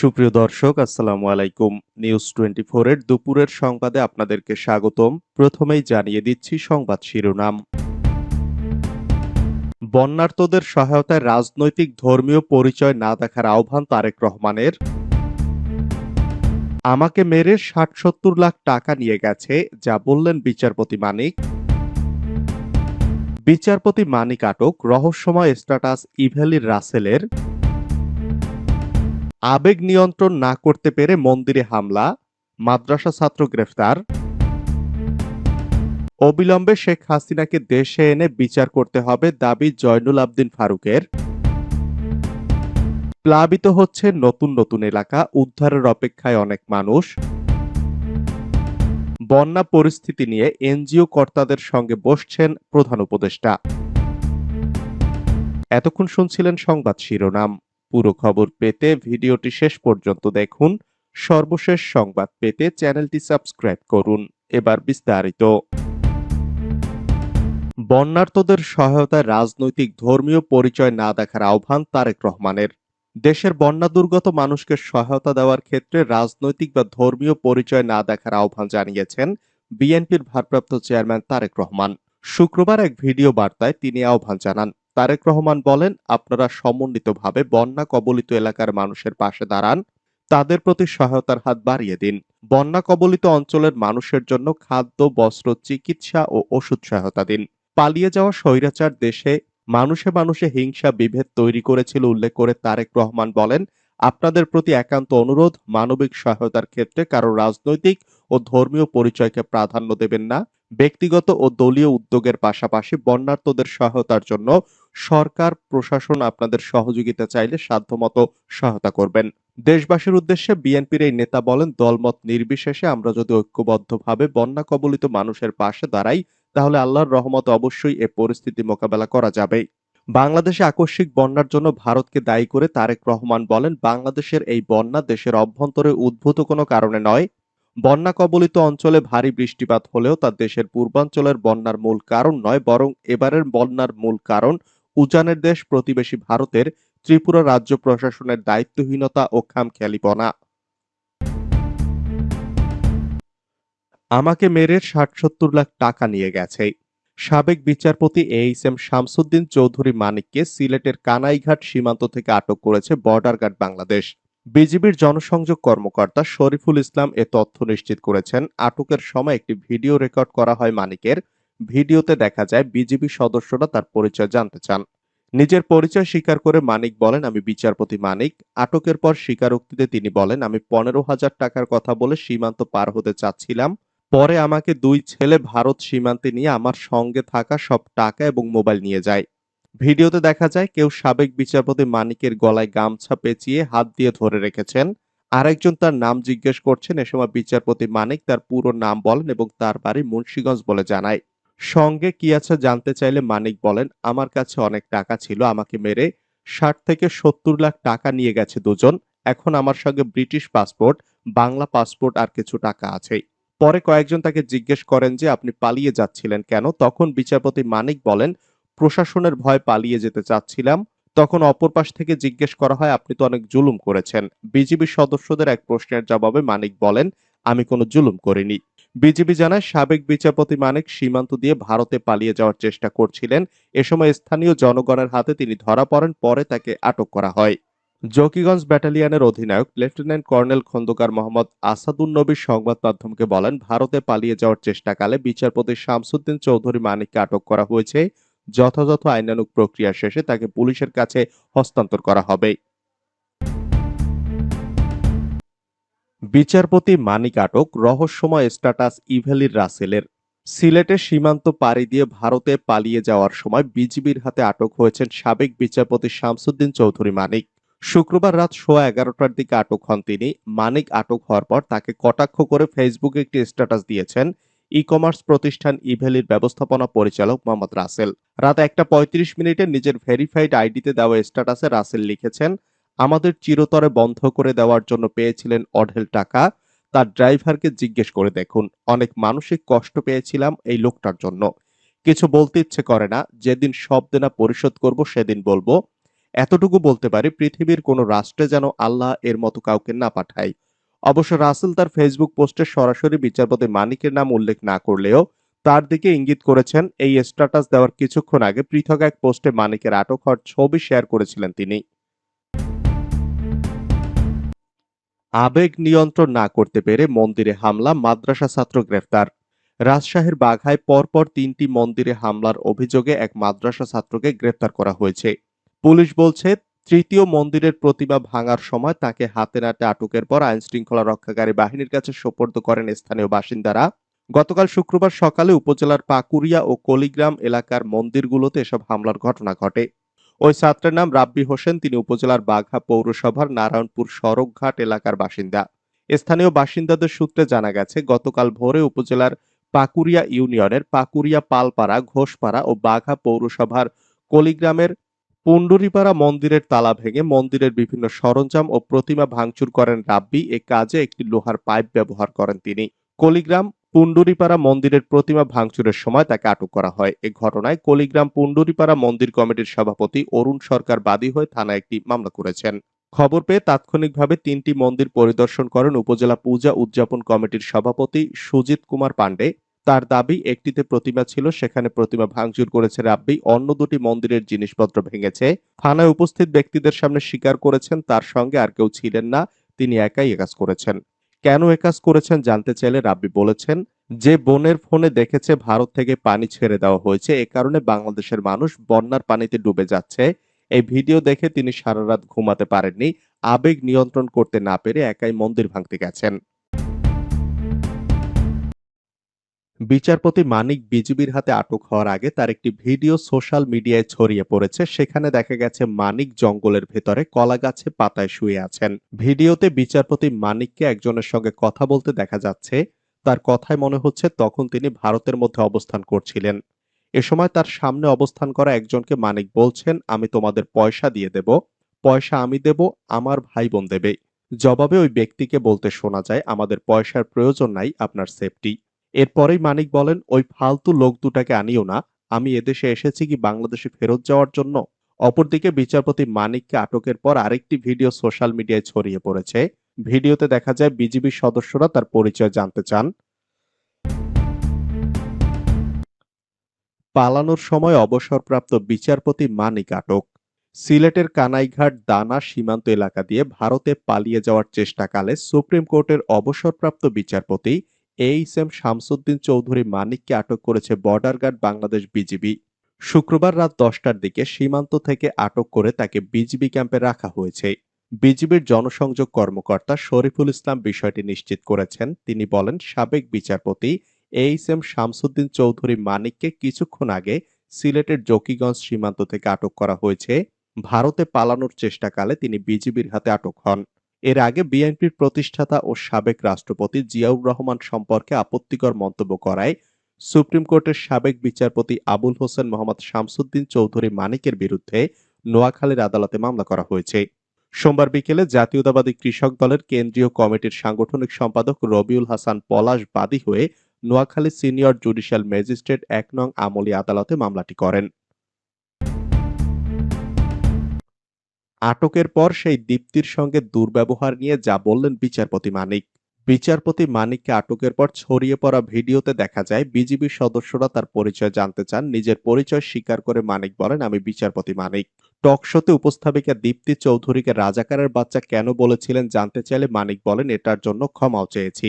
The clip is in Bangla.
সুপ্রিয় দর্শক, আসসালামু আলাইকুম। নিউজ টোয়েন্টি এর দুপুরের সংবাদে আপনাদেরকে স্বাগতম। প্রথমেই জানিয়ে দিচ্ছি সংবাদ শিরোনাম। বন্যার্তদের সহায়তায় রাজনৈতিক ধর্মীয় পরিচয় না দেখার আহ্বান তারেক রহমানের। আমাকে মেরে ষাট সত্তর লাখ টাকা নিয়ে গেছে, যা বললেন বিচারপতি মানিক। বিচারপতি মানিক আটক, রহস্যময় স্ট্যাটাস ইভেলির রাসেলের। আবেগ নিয়ন্ত্রণ না করতে পেরে মন্দিরে হামলা, মাদ্রাসা ছাত্র গ্রেফতার। অবিলম্বে শেখ হাসিনাকে দেশে এনে বিচার করতে হবে দাবি জয়নুল আবদিন ফারুকের। প্লাবিত হচ্ছে নতুন নতুন এলাকা, উদ্ধারের অপেক্ষায় অনেক মানুষ। বন্যা পরিস্থিতি নিয়ে এনজিও কর্তাদের সঙ্গে বসছেন প্রধান উপদেষ্টা। এতক্ষণ শুনছিলেন সংবাদ শিরোনাম। পুরো খবর পেতে ভিডিওটি শেষ পর্যন্ত দেখুন। সর্বশেষ সংবাদ পেতে চ্যানেলটি সাবস্ক্রাইব করুন। এবার বিস্তারিত। বন্যার্তদের সহায়তায় রাজনৈতিক ধর্মীয় পরিচয় না দেখার আহ্বান তারেক রহমানের। দেশের বন্যা দুর্গত মানুষকে সহায়তা দেওয়ার ক্ষেত্রে রাজনৈতিক বা ধর্মীয় পরিচয় না দেখার আহ্বান জানিয়েছেন বিএনপির ভারপ্রাপ্ত চেয়ারম্যান তারেক রহমান। শুক্রবার এক ভিডিও বার্তায় তিনি আহ্বান জানান তারেক রহমান বলেন, আপনারা সমন্বিতভাবে বন্যা কবলিত এলাকার মানুষের পাশে দাঁড়ান, তাদের প্রতি সহায়তার হাত বাড়িয়ে দিন। বন্যা কবলিত অঞ্চলের মানুষের জন্য খাদ্য, বস্ত্র, চিকিৎসা ও ওষুধ সহায়তা দিন। পালিয়ে যাওয়া স্বৈরাচার দেশে মানুষে মানুষে হিংসা, বিভেদ তৈরি করেছিল উল্লেখ করে তারেক রহমান বলেন, আপনাদের প্রতি একান্ত অনুরোধ, মানবিক সহায়তার ক্ষেত্রে কারও রাজনৈতিক ও ধর্মীয় পরিচয়কে প্রাধান্য দেবেন না। ব্যক্তিগত ও দলীয় উদ্যোগের পাশাপাশি বন্যার্তদের সহায়তার জন্য সরকার, প্রশাসন আপনাদের সহযোগিতা চাইলে সাধ্যমতো সহায়তা করবেন। দেশবাসীর উদ্দেশ্যে বিএনপির এই নেতা বলেন, দলমত নির্বিশেষে আমরা যদি ঐক্যবদ্ধভাবে বন্যা কবলিত মানুষের পাশে দাঁড়াই, তাহলে আল্লাহর রহমত অবশ্যই এ পরিস্থিতি মোকাবেলা করা যাবে। বাংলাদেশে আকস্মিক বন্যার জন্য ভারতকে দায়ী করে তারেক রহমান বলেন, বাংলাদেশের এই বন্যা দেশের অভ্যন্তরে উদ্ভূত কোনো কারণে নয়। বন্যা কবলিত অঞ্চলে ভারী বৃষ্টিপাত হলেও তা দেশের পূর্বাঞ্চলের বন্যার মূল কারণ নয়, বরং এবারের বন্যার মূল কারণ উজানের দেশ প্রতিবেশী ভারতের ত্রিপুরা রাজ্য প্রশাসনের দায়িত্বহীনতা ও খামখেয়ালিপনা। আমাকে মেরে ষাট সত্তর লাখ টাকা নিয়ে গেছে। সাবেক বিচারপতি এইচ এম শামসুদ্দিন চৌধুরী মানিককে সিলেটের কানাইঘাট সীমান্ত থেকে আটক করেছে বর্ডার গার্ড বাংলাদেশ। বিজিবির জনসংযোগ কর্মকর্তা শরীফুল ইসলাম এ তথ্য নিশ্চিত করেছেন। আটকের সময় একটি ভিডিও রেকর্ড করা হয় মানিকের। ভিডিওতে দেখা যায় বিজিবি সদস্যরা তার পরিচয় জানতে চান। নিজের পরিচয় স্বীকার করে মানিক বলেন, আমি বিচারপতি মানিক। আটকের পর স্বীকারোক্তিতে তিনি বলেন, আমি পনেরো হাজার টাকার কথা বলে সীমান্ত পার হতে চাচ্ছিলাম। পরে আমাকে দুই ছেলে ভারত সীমান্তে নিয়ে আমার সঙ্গে থাকা সব টাকা এবং মোবাইল নিয়ে যায়। ভিডিওতে দেখা যায় কেউ সাবেক বিচারপতি মানিকের গলায় গামছা পেঁচিয়ে হাত দিয়ে ধরে রেখেছেন। আরেকজন তার নাম জিজ্ঞেস করছেন। এ সময় বিচারপতি মানিক তার পুরো নাম বলেন এবং তার বাড়ি মুন্সীগঞ্জ বলে জানায়। সঙ্গে কি আছে জানতে চাইলে মানিক বলেন, আমার কাছে অনেক টাকা ছিল, আমাকে মেরে ষাট থেকে সত্তর লাখ টাকা নিয়ে গেছে দুজন। এখন আমার সঙ্গে ব্রিটিশ পাসপোর্ট, বাংলা পাসপোর্ট আর কিছু টাকা আছে। পরে কয়েকজন তাকে জিজ্ঞেস করেন যে, আপনি পালিয়ে যাচ্ছিলেন কেন? তখন বিচারপতি মানিক বলেন, প্রশাসনের ভয় পালিয়ে যেতে চাচ্ছিলাম। তখন অপর পাশ থেকে জিজ্ঞেস করা হয়, আপনি তো অনেক জুলুম করেছেন। বিজিবি সদস্যদের এক প্রশ্নের জবাবে মানিক বলেন, আমি কোনো জুলুম করিনি। বিজিবি জানায়, সাবেক বিচারপতি মানিক সীমান্ত দিয়ে ভারতে পালিয়ে যাওয়ার চেষ্টা করছিলেন। এ সময় স্থানীয় জনগণের হাতে তিনি ধরা পড়েন, পরে তাকে আটক করা হয়। জকিগঞ্জ ব্যাটালিয়নের অধিনায়ক, লেফটেন্যান্ট কর্নেল খন্দকার মোহাম্মদ আসাদুন নবীর সংবাদ মাধ্যমকে বলেন, ভারতে পালিয়ে যাওয়ার চেষ্টাকালে বিচারপতি শামসুদ্দিন চৌধুরী মানিককে আটক করা হয়েছে। যথাযথ আইনানুগ প্রক্রিয়া শেষে তাকে পুলিশের কাছে হস্তান্তর করা হবে। বিচারপতি মানিক আটক, রহস্যময় স্ট্যাটাস ইভেলির রাসেলের। সিলেটের সীমান্ত পাড়ি দিয়ে ভারতে পালিয়ে যাওয়ার সময় বিজিবির হাতে আটক হয়েছেন সাবেক বিচারপতি শামসুদ্দিন চৌধুরী মানিক। শুক্রবার রাত সোয়া এগারোটার দিকে আটক হন তিনি। মানিক আটক হওয়ার পর তাকে কটাক্ষ করে ফেসবুকে একটি স্ট্যাটাস দিয়েছেন ই কমার্স প্রতিষ্ঠান ইভেলির ব্যবস্থাপনা পরিচালক মোহাম্মদ রাসেল। রাত একটা পঁয়ত্রিশ মিনিটে নিজের ভেরিফাইড আইডিতে দেওয়া স্ট্যাটাসে রাসেল লিখেছেন আমাদের চিরতরে বন্ধ করে দেওয়ার জন্য পেয়েছিলেন অঢেল টাকা। তার ড্রাইভারকে জিজ্ঞেস করে দেখুন, অনেক মানসিক কষ্ট পেয়েছিলাম এই লোকটার জন্য। কিছু বলতে ইচ্ছে করে না, যেদিন সব দেনা পরিশোধ করব সেদিন বলব। এতটুকু বলতে পারি, পৃথিবীর কোনো রাষ্ট্রে যেন আল্লাহ এর মতো কাউকে না পাঠায়। অবশ্য রাসেল তার ফেসবুক পোস্টে সরাসরি বিচারপতি মানিকের নাম উল্লেখ না করলেও তার দিকে ইঙ্গিত করেছেন, এই স্ট্যাটাস দেওয়ার কিছুক্ষণ আগে পৃথক এক পোস্টে মানিকের আটক হওয়ার ছবি শেয়ার করেছিলেন তিনি। আবেগ নিয়ন্ত্রণ না করতে পেরে মন্দিরে হামলা, মাদ্রাসা ছাত্র গ্রেফতার। রাজশাহীর বাঘায় পরপর তিনটি মন্দিরে হামলার অভিযোগে এক মাদ্রাসা ছাত্রকে গ্রেফতার করা হয়েছে। পুলিশ বলছে, তৃতীয় মন্দিরের প্রতিমা ভাঙার সময় তাকে হাতে নাতে আটকের পর আইন শৃঙ্খলা রক্ষাকারী বাহিনীর কাছে সোপর্দ করেন স্থানীয় বাসিন্দারা। গতকাল শুক্রবার সকালে উপজেলার পাকুরিয়া ও কলিগ্রাম এলাকার মন্দিরগুলোতে এসব হামলার ঘটনা ঘটে। ওই ছাত্রের নাম রাব্বি হোসেন। তিনি উপজেলার বাঘা পৌরসভার নারায়ণপুর সড়কঘাট এলাকার বাসিন্দা। স্থানীয় বাসিন্দাদের সূত্রে জানা গেছে, গতকাল ভোরে উপজেলার পাকুরিয়া ইউনিয়নের পাকুরিয়া পালপাড়া, ঘোষপাড়া ও বাঘা পৌরসভার কলিগ্রামের পুন্ডুরিপাড়া মন্দিরের তালা ভেঙে মন্দিরের বিভিন্ন সরঞ্জাম ও প্রতিমা ভাঙচুর করেন রাব্বি। এ কাজে একটি লোহার পাইপ ব্যবহার করেন তিনি। কলিগ্রাম পুন্ডুরিপাড়া মন্দিরের প্রতিমা ভাঙচুরের সময় তাকে আটক করা হয়। এ ঘটনায় কলিগ্রাম পুন্ডুরিপাড়া মন্দির কমিটির সভাপতি অরুণ সরকার বাদী হয়ে থানায় একটি মামলা করেছেন। খবর পেয়ে তাৎক্ষণিকভাবে তিনটি মন্দির পরিদর্শন করেন উপজেলা পূজা উদযাপন কমিটির সভাপতি সুজিত কুমার পাণ্ডে। তার দাবি, একটিতে প্রতিমা ছিল, সেখানে প্রতিমা ভাঙচুর করেছে রাব্বি, অন্য দুটি মন্দিরের জিনিসপত্র ভেঙেছে। থানায় উপস্থিত ব্যক্তিদের সামনে স্বীকার করেছেন, তার সঙ্গে আর কেউ ছিলেন না, তিনি একাই একাজ করেছেন। কেন একাজ করেছেন জানতে চাইলে রাব্বি বলেছেন, যে বনের ফোনে দেখেছে ভারত থেকে পানি ছেড়ে দেওয়া হয়েছে, এ কারণে বাংলাদেশের মানুষ বন্যার পানিতে ডুবে যাচ্ছে। এই ভিডিও দেখে তিনি সারা রাত ঘুমাতে পারেননি, আবেগ নিয়ন্ত্রণ করতে না পেরে একাই মন্দির ভাঙতে গেছেন। বিচারপতি মানিক বিজিবির হাতে আটক হওয়ার আগে তার একটি ভিডিও সোশ্যাল মিডিয়ায় ছড়িয়ে পড়েছে। সেখানে দেখা গেছে মানিক জঙ্গলের ভেতরে কলা গাছে পাতায় শুয়ে আছেন। ভিডিওতে বিচারপতি মানিককে একজনের সঙ্গে কথা বলতে দেখা যাচ্ছে। তার কথায় মনে হচ্ছে তখন তিনি ভারতের মধ্যে অবস্থান করছিলেন। এ সময় তার সামনে অবস্থান করা একজনকে মানিক বলছেন, আমি তোমাদের পয়সা দিয়ে দেব। পয়সা আমি দেব, আমার ভাই বোন দেবে। জবাবে ওই ব্যক্তিকে বলতে শোনা যায়, আমাদের পয়সার প্রয়োজন নাই, আপনার সেফটি এরপরেই মানিক বলেন, ওই ফালতু লোক দুটাকে আনিও না। আমি এদেশে এসেছি কি বাংলাদেশে ফেরত যাওয়ার জন্য? অপরদিকে বিচারপতি মানিককে আটকের পর আরেকটি ভিডিও সোশ্যাল মিডিয়ায় ছড়িয়ে পড়েছে। ভিডিওতে দেখা যায় বিজিবি সদস্যরা তার পরিচয় জানতে চান। পালানোর সময় অবসরপ্রাপ্ত বিচারপতি মানিক আটক। সিলেটের কানাইঘাট দানা সীমান্ত এলাকা দিয়ে ভারতে পালিয়ে যাওয়ার চেষ্টাকালে সুপ্রিম কোর্টের অবসরপ্রাপ্ত বিচারপতি এইচ এম শামসুদ্দিন চৌধুরী মানিককে আটক করেছে বর্ডার গার্ড বাংলাদেশ বিজিবি। শুক্রবার রাত দশটার দিকে সীমান্ত থেকে আটক করে তাকে বিজিবি ক্যাম্পে রাখা হয়েছে। বিজিবির জনসংযোগ কর্মকর্তা শরীফুল ইসলাম বিষয়টি নিশ্চিত করেছেন। তিনি বলেন, সাবেক বিচারপতি এইচ এম শামসুদ্দিন চৌধুরী মানিককে কিছুক্ষণ আগে সিলেটের জকিগঞ্জ সীমান্ত থেকে আটক করা হয়েছে। ভারতে পালানোর চেষ্টাকালে তিনি বিজিবির হাতে আটক হন। এর আগে বিএনপির প্রতিষ্ঠাতা ও সাবেক রাষ্ট্রপতি জিয়াউর রহমান সম্পর্কে আপত্তিকর মন্তব্য করায় সুপ্রিম কোর্টের সাবেক বিচারপতি আবুল হোসেন মোহাম্মদ শামসুদ্দিন চৌধুরী মানিকের বিরুদ্ধে নোয়াখালীর আদালতে মামলা করা হয়েছে। সোমবার বিকেলে জাতীয়তাবাদী কৃষক দলের কেন্দ্রীয় কমিটির সাংগঠনিক সম্পাদক রবিউল হাসান পলাশ বাদী হয়ে নোয়াখালী সিনিয়র জুডিশিয়াল ম্যাজিস্ট্রেট এক নং আমলি আদালতে মামলাটি করেন। আটকের পর সেই দীপ্তির সঙ্গে দুর্ব্যবহার নিয়ে যা বললেন বিচারপতি মানিক। বিচারপতি মানিককে আটকের পর ছড়িয়ে পড়া ভিডিওতে দেখা যায়, বিজিবি সদস্যরা তার পরিচয় জানতে চান। নিজের পরিচয় স্বীকার করে মানিক বলেন, আমি বিচারপতি মানিক। টকশোতে উপস্থাপিকা দীপ্তি চৌধুরীকে রাজাকারের বাচ্চা কেন বলেছিলেন জানতে চাইলে মানিক বলেন, এটার জন্য ক্ষমাও চেয়েছি।